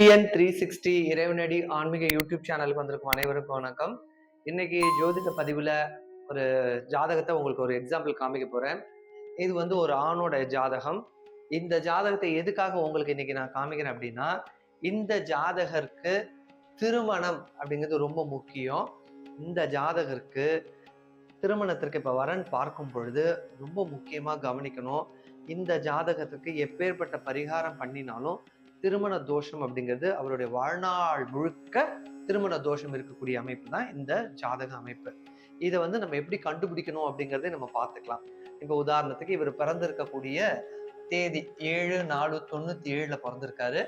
TN three sixty இறைவனடி ஆன்மீக YouTube சேனலுக்கு வந்திருக்கும் அனைவருக்கும் வணக்கம். இன்னைக்கு ஜோதிட பதிவில் ஒரு ஜாதகத்தை உங்களுக்கு ஒரு எக்ஸாம்பிள் காமிக்க போகிறேன் இது வந்து ஒரு ஆணோட ஜாதகம். இந்த ஜாதகத்தை எதுக்காக உங்களுக்கு இன்னைக்கு நான் காமிக்கிறேன் அப்படின்னா இந்த ஜாதகருக்கு திருமணம் அப்படிங்கிறது ரொம்ப முக்கியம். இந்த ஜாதகருக்கு திருமணத்திற்கு இப்போ வரன் பார்க்கும் பொழுது ரொம்ப முக்கியமாக கவனிக்கணும். இந்த ஜாதகத்துக்கு எப்பேற்பட்ட பரிகாரம் பண்ணினாலும் திருமண தோஷம் அப்படிங்கிறது அவருடைய வாழ்நாள் முழுக்க திருமண தோஷம் இருக்கக்கூடிய அமைப்பு தான் இந்த ஜாதக அமைப்பு. இதை வந்து நம்ம எப்படி கண்டுபிடிக்கணும் அப்படிங்கிறதை நம்ம பார்த்துக்கலாம். இப்போ உதாரணத்துக்கு இவர் பிறந்திருக்கக்கூடிய தேதி ஏழு நாலு தொண்ணூத்தி ஏழுல பிறந்திருக்காரு.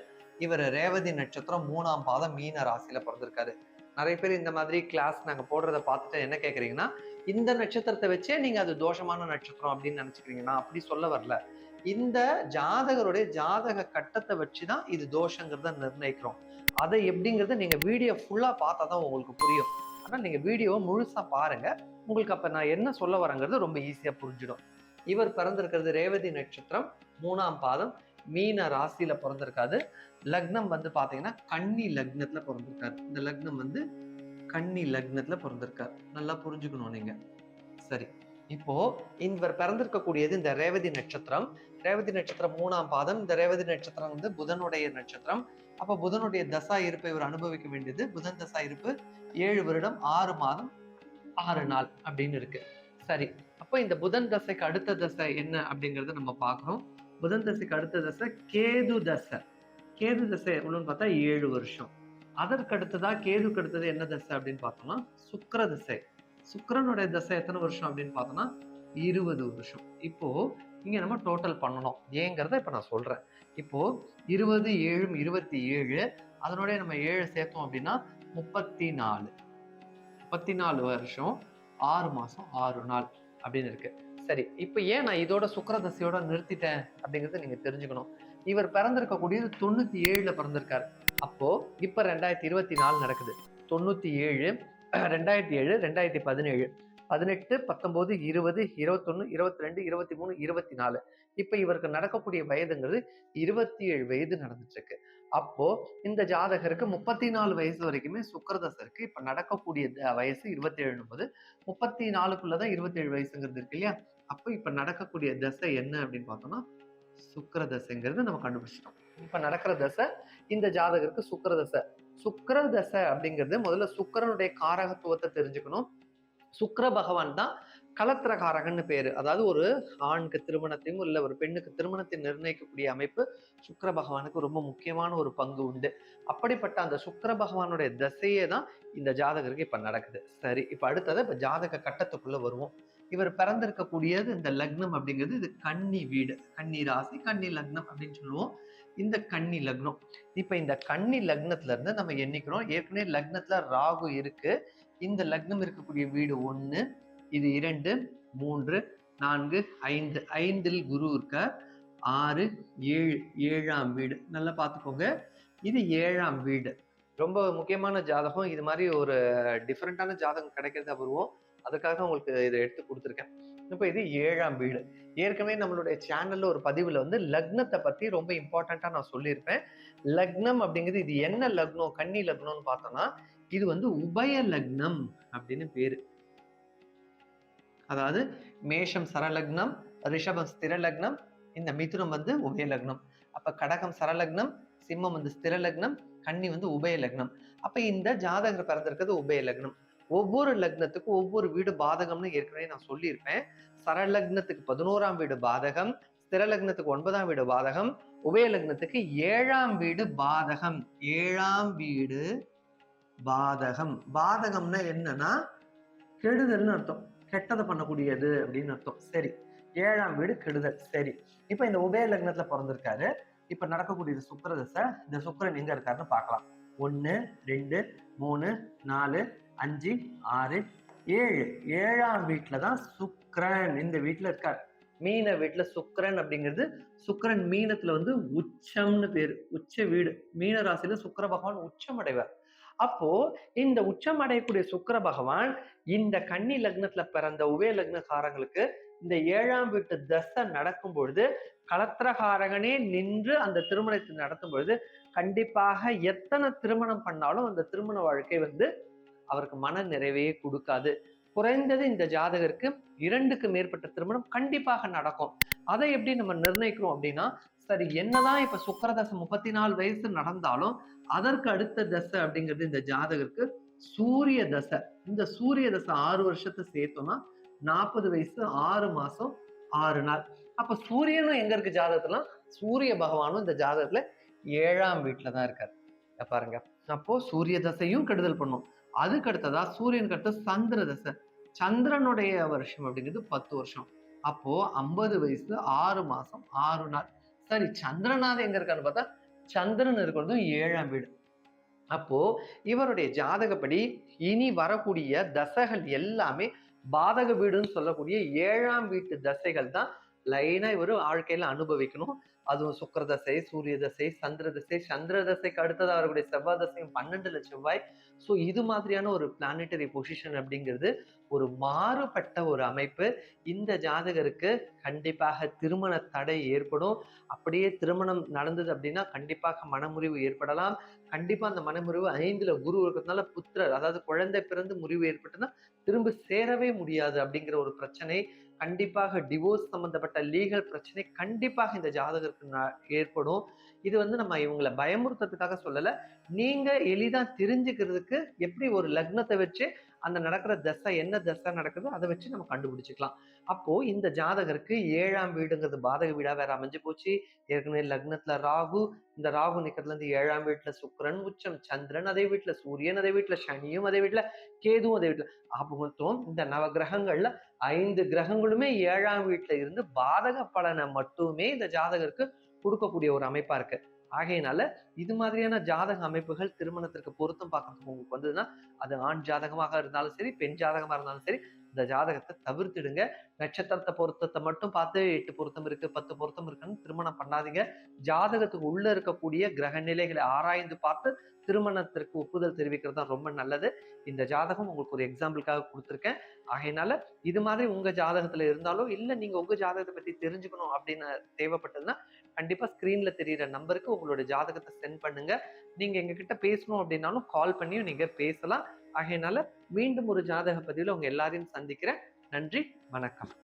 இவர் ரேவதி நட்சத்திரம் மூணாம் பாதம் மீன ராசியில பிறந்திருக்காரு. நிறைய பேர் இந்த மாதிரி கிளாஸ் நாங்க போடுறத பார்த்துட்டு என்ன கேக்குறீங்கன்னா இந்த நட்சத்திரத்தை வச்சே நீங்க அது தோஷமான நட்சத்திரம் அப்படின்னு நினைச்சுக்கிறீங்க நான் அப்படி சொல்ல வரல. இந்த ஜாதகருடைய ஜாதக கட்டத்தை வச்சு தான் இது தோஷங்கிறத நிர்ணயிக்கிறோம். அதை எப்படிங்கிறத நீங்க வீடியோ ஃபுல்லா பார்த்தா தான் உங்களுக்கு புரியும். ஆனா நீங்க வீடியோவை முழுசா பாருங்க. உங்களுக்கு அப்ப நான் என்ன சொல்ல வரேங்கிறது ரொம்ப ஈஸியா புரிஞ்சிடும். இவர் பிறந்திருக்கிறது ரேவதி நட்சத்திரம் மூணாம் பாதம் மீன ராசியில பிறந்திருக்காது லக்னம் வந்து பாத்தீங்கன்னா கன்னி லக்னத்துல பிறந்திருக்காரு. இந்த லக்னம் வந்து கன்னி லக்னத்துல பிறந்திருக்கார் நல்லா புரிஞ்சுக்கணும் நீங்க. சரி. இப்போ இவர் பிறந்திருக்கக்கூடியது இந்த ரேவதி நட்சத்திரம். ரேவதி நட்சத்திரம் மூணாம் பாதம். இந்த ரேவதி நட்சத்திரம் வந்து புதனுடைய நட்சத்திரம். அப்ப புதனுடைய தசா இருப்பை இவர் அனுபவிக்க வேண்டியது. புதன் தசா இருப்பு ஏழு வருடம் ஆறு மாதம் ஆறு நாள் அப்படின்னு இருக்கு. சரி. அப்போ இந்த புதன் தசைக்கு அடுத்த தசை என்ன அப்படிங்கறத நம்ம பார்க்கணும். புதன் தசைக்கு அடுத்த தசை கேது தசை. கேது தசை எவ்வளவுன்னு பார்த்தா ஏழு வருஷம். அதற்கு அடுத்ததா கேதுக்கு அடுத்தது என்ன தசை அப்படின்னு பார்த்தோம்னா சுக்கர தசை. சுக்கரனுடைய தசை எத்தனை வருஷம் அப்படின்னு பார்த்தோம்னா இருபது வருஷம். இப்போ இங்க நம்ம டோட்டல் பண்ணணும். ஏங்கிறத இப்ப நான் சொல்றேன். இப்போ இருபது ஏழு இருபத்தி ஏழு அதனுடைய நம்ம ஏழு சேர்த்தோம் அப்படின்னா முப்பத்தி நாலு முப்பத்தி நாலு வருஷம் ஆறு மாசம் ஆறு நாள் அப்படின்னு இருக்கு. சரி இப்போ ஏன் நான் இதோட சுக்கிர தசையோட நிறுத்திட்டேன் அப்படிங்கிறத நீங்க தெரிஞ்சுக்கணும். இவர் பிறந்திருக்கக்கூடியது தொண்ணூத்தி ஏழுல பிறந்திருக்காரு. அப்போ இப்ப ரெண்டாயிரத்தி இருபத்தி நாலு நடக்குது. தொண்ணூத்தி ஏழு ரெண்டாயிரத்தி ஏழு ரெண்டாயிரத்தி பதினேழு. பதினெட்டு பத்தொன்பது இருபது இருபத்தொன்னு இருபத்தி ரெண்டு இருபத்தி மூணு இருபத்தி நாலு இப்ப இவருக்கு நடக்கக்கூடிய வயதுங்கிறது இருபத்தி ஏழு வயது நடந்துட்டு இருக்கு அப்போ இந்த ஜாதகருக்கு முப்பத்தி நாலு வயசு வரைக்குமே சுக்கரதசை இருக்கு இப்ப நடக்கக்கூடிய த- வயசு இருபத்தி ஏழு போது முப்பத்தி நாலுக்குள்ளதான் இருபத்தி ஏழு வயசுங்கிறது இருக்கு இல்லையா? அப்போ இப்ப நடக்கக்கூடிய தசை என்ன அப்படின்னு பார்த்தோம்னா சுக்கிர தசைங்கிறது நம்ம கண்டுபிடிச்சிட்டோம். இப்போ நடக்கிற தசை இந்த ஜாதகருக்கு சுக்கர தசை. சுக்கர தசை அப்படிங்கிறது முதல்ல சுக்கிரனுடைய காரகத்துவத்தை தெரிஞ்சுக்கணும். சுக்கர பகவான் தான் கலத்திரகாரகன்னு பேரு. அதாவது ஒரு ஆணுக்கு திருமணத்தையும் இல்ல ஒரு பெண்ணுக்கு திருமணத்தை நிர்ணயிக்கக்கூடிய அமைப்பு சுக்கர பகவானுக்கு ரொம்ப முக்கியமான ஒரு பங்கு உண்டு. அப்படிப்பட்ட அந்த சுக்கர பகவானுடைய தசையே தான் இந்த ஜாதகருக்கு இப்ப நடக்குது. சரி இப்ப அடுத்தது இப்ப ஜாதக கட்டத்துக்குள்ள வருவோம். இவர் பிறந்திருக்கக்கூடியது இந்த லக்னம் அப்படிங்கிறது இது கன்னி வீடு. கன்னி ராசி கன்னி லக்னம் அப்படின்னு சொல்லுவோம். இந்த கன்னி லக்னம். இப்போ இந்த கன்னி லக்னத்துல இருந்து நம்ம எண்ணிக்கிறோம். ஏற்கனவே லக்னத்துல ராகு இருக்கு. இந்த லக்னம் இருக்கக்கூடிய வீடு ஒன்று இது இரண்டு மூன்று நான்கு ஐந்து. ஐந்தில் குரு இருக்க ஆறு ஏழு ஏழாம் வீடு. நல்லா பார்த்துக்கோங்க. இது ஏழாம் வீடு. ரொம்ப முக்கியமான ஜாதகம். இது மாதிரி ஒரு டிஃப்ரெண்ட்டான ஜாதகம் கிடைக்கிறது அபூர்வம் அதுக்காக உங்களுக்கு இதை எடுத்து கொடுத்துருக்கேன். இப்போ இது ஏழாம் வீடு. ஏற்கனவே நம்மளுடைய சேனல்ல ஒரு பதிவுல வந்து லக்னத்தை பத்தி ரொம்ப இம்பார்ட்டண்ட்டா நான் சொல்லியிருப்பேன். லக்னம் அப்படிங்கிறது இது என்ன லக்னம் கன்னி லக்னம்னு பார்த்தோம்னா இது வந்து உபய லக்னம் அப்படின்னு பேரு. அதாவது மேஷம் சரலக்னம் ரிஷபம் ஸ்திர லக்னம் இந்த மிதுனம் வந்து உபய லக்னம். அப்ப கடகம் சரலக்னம் சிம்மம் வந்து ஸ்திர லக்னம் கன்னி வந்து உபய லக்னம். அப்ப இந்த ஜாதகர் பிறந்திருக்கிறது உபய லக்னம். ஒவ்வொரு லக்னத்துக்கும் ஒவ்வொரு வீடு பாதகம்னு ஏற்கனவே நான் சொல்லியிருப்பேன். சரலக்னத்துக்கு பதினோராம் வீடு பாதகம் ஸ்திர லக்னத்துக்கு ஒன்பதாம் வீடு பாதகம் உபய லக்னத்துக்கு ஏழாம் வீடு பாதகம். ஏழாம் வீடு பாதகம். பாதகம்னா என்னன்னா கெடுதல்னு அர்த்தம். கெட்டதை பண்ணக்கூடியது அப்படின்னு அர்த்தம். சரி. ஏழாம் வீடு கெடுதல். சரி. இப்போ இந்த உபய லக்னத்துல பிறந்திருக்காரு. இப்ப நடக்கக்கூடியது சுக்கிர தசை இந்த சுக்கரன் எங்க இருக்காருன்னு பார்க்கலாம். ஒன்று ரெண்டு மூணு நாலு அஞ்சு ஆறு ஏழு. ஏழாம் வீட்டில் தான் சுக்ரன் இந்த வீட்டில் இருக்கார். மீன வீட்டில் சுக்கரன் அப்படிங்கிறது சுக்கரன் மீனத்துல வந்து உச்சம்னு பேர். உச்ச வீடு. மீன ராசியில சுக்கர பகவான் உச்சம் அடைவார். அப்போ இந்த உச்சம் அடையக்கூடிய சுக்கர பகவான் இந்த கன்னி லக்னத்துல பிறந்த உபய லக்னக்காரங்களுக்கு இந்த ஏழாம் வீட்டு தசை நடக்கும் பொழுது கலத்திரகாரகனே நின்று அந்த திருமணத்தை நடத்தும் பொழுது கண்டிப்பாக எத்தனை திருமணம் பண்ணாலும் அந்த திருமண வாழ்க்கை வந்து அவருக்கு மன நிறைவையே கொடுக்காது. குறைந்தது இந்த ஜாதகருக்கு இரண்டுக்கு மேற்பட்ட திருமணம் கண்டிப்பாக நடக்கும். அதை எப்படி நம்ம நிர்ணயிக்கிறோம் அப்படின்னா சரி என்னதான் இப்ப சுக்கரதசை முப்பத்தி நாலு வயசு நடந்தாலும் அதற்கு அடுத்த தசை அப்படிங்கிறது இந்த ஜாதகருக்கு சூரிய தசை. இந்த சூரிய தசை ஆறு வருஷத்தை சேர்த்தோம்னா நாற்பது வயசு ஆறு மாசம் ஆறு நாள். அப்ப சூரியனும் எங்க இருக்கு ஜாதகத்துல சூரிய பகவானும் இந்த ஜாதகத்துல ஏழாம் வீட்டுல தான் இருக்காரு பாருங்க. அப்போ சூரிய தசையும் கெடுதல் பண்ணும். அதுக்கு அடுத்ததா சூரியனுக்கு அடுத்து சந்திர தசை. சந்திரனுடைய வருஷம் அப்படிங்கிறது பத்து வருஷம். அப்போ ஐம்பது வயசுல ஆறு மாசம் ஆறு நாள். சரி சந்திரநாதன் எங்க இருக்கான்னு பார்த்தா சந்திரன் இருக்கிறதும் ஏழாம் வீடு. அப்போ இவருடைய ஜாதகப்படி இனி வரக்கூடிய தசைகள் எல்லாமே பாதக வீடுன்னு சொல்லக்கூடிய ஏழாம் வீட்டு தசைகள் தான் லைனா இவர் வாழ்க்கையில அனுபவிக்கணும். அதுவும் சுக்கர தசை சூரிய தசை சந்திர தசை சந்திர தசைக்கு அடுத்ததாக வரக்கூடிய செவ்வாய் தசையும் பன்னெண்டுல செவ்வாய். ஸோ இது மாதிரியான ஒரு பிளானட்டரி பொசிஷன் அப்படிங்கிறது ஒரு மாறுபட்ட ஒரு அமைப்பு. இந்த ஜாதகருக்கு கண்டிப்பாக திருமண தடை ஏற்படும். அப்படியே திருமணம் நடந்தது அப்படின்னா கண்டிப்பாக மனமுறிவு ஏற்படலாம். கண்டிப்பா அந்த மனமுறிவு ஐந்துல குரு இருக்கிறதுனால புத்திரர் அதாவது குழந்தை பிறந்து முறிவு ஏற்பட்டுன்னா திரும்ப சேரவே முடியாது அப்படிங்கிற ஒரு பிரச்சனை. கண்டிப்பாக டிவோர்ஸ் சம்மந்தப்பட்ட லீகல் பிரச்சனை கண்டிப்பாக இந்த ஜாதகருக்கு ஏற்படும். இது வந்து நம்ம இவங்களை பயமுறுத்துறதுக்காக சொல்லலை. நீங்கள் எளிதாக தெரிஞ்சுக்கிறதுக்கு எப்படி ஒரு லக்னத்தை வச்சு அந்த நடக்கிற தசை என்ன தசை நடக்குதோ அதை வச்சு நம்ம கண்டுபிடிச்சிக்கலாம். அப்போ இந்த ஜாதகருக்கு ஏழாம் வீடுங்கிறது பாதக வீடா வேற அமைஞ்சு போச்சு. ஏற்கனவே லக்னத்துல ராகு இந்த ராகு நிக்கிறதுல இருந்து ஏழாம் வீட்டுல சுக்கரன் உச்சம் சந்திரன் அதே வீட்டுல சூரியன் அதே வீட்டுல சனியும் அதே வீட்டுல கேதுவும் அதே வீட்டுல அப்போ மொத்தம் இந்த நவ கிரகங்கள்ல ஐந்து கிரகங்களுமே ஏழாம் வீட்டுல இருந்து பாதக பலனை மட்டுமே இந்த ஜாதகருக்கு கொடுக்கக்கூடிய ஒரு அமைப்பா இருக்கு. ஆகையினால இது மாதிரியான ஜாதக அமைப்புகள் திருமணத்திற்கு பொருத்தம் பார்க்கறதுக்கு உங்களுக்கு வந்ததுன்னா அது ஆண் ஜாதகமாக இருந்தாலும் சரி பெண் ஜாதகமாக இருந்தாலும் சரி இந்த ஜாதகத்தை தவிர்த்துடுங்க. நட்சத்திரத்தை பொருத்தத்தை மட்டும் பார்த்து எட்டு பொருத்தம் இருக்கு பத்து பொருத்தம் இருக்குன்னு திருமணம் பண்ணாதீங்க. ஜாதகத்துக்கு உள்ள இருக்கக்கூடிய கிரக நிலைகளை ஆராய்ந்து பார்த்து திருமணத்திற்கு ஒப்புதல் தெரிவிக்கிறது தான் ரொம்ப நல்லது. இந்த ஜாதகம் உங்களுக்கு ஒரு எக்ஸாம்பிளுக்காக கொடுத்துருக்கேன். ஆகையினால இது மாதிரி உங்க ஜாதகத்துல இருந்தாலோ இல்லை நீங்க உங்க ஜாதகத்தை பத்தி தெரிஞ்சுக்கணும் அப்படின்னு தேவைப்பட்டதுன்னா கண்டிப்பா ஸ்கிரீன்ல தெரியிற நம்பருக்கு உங்களோட ஜாதகத்தை சென்ட் பண்ணுங்க. நீங்க எங்ககிட்ட பேசணும் அப்படின்னாலும் கால் பண்ணியும் நீங்க பேசலாம். ஆகையினால மீண்டும் ஒரு ஜாதக பதிவில் உங்க எல்லாரையும் சந்திக்கிறேன். நன்றி வணக்கம்.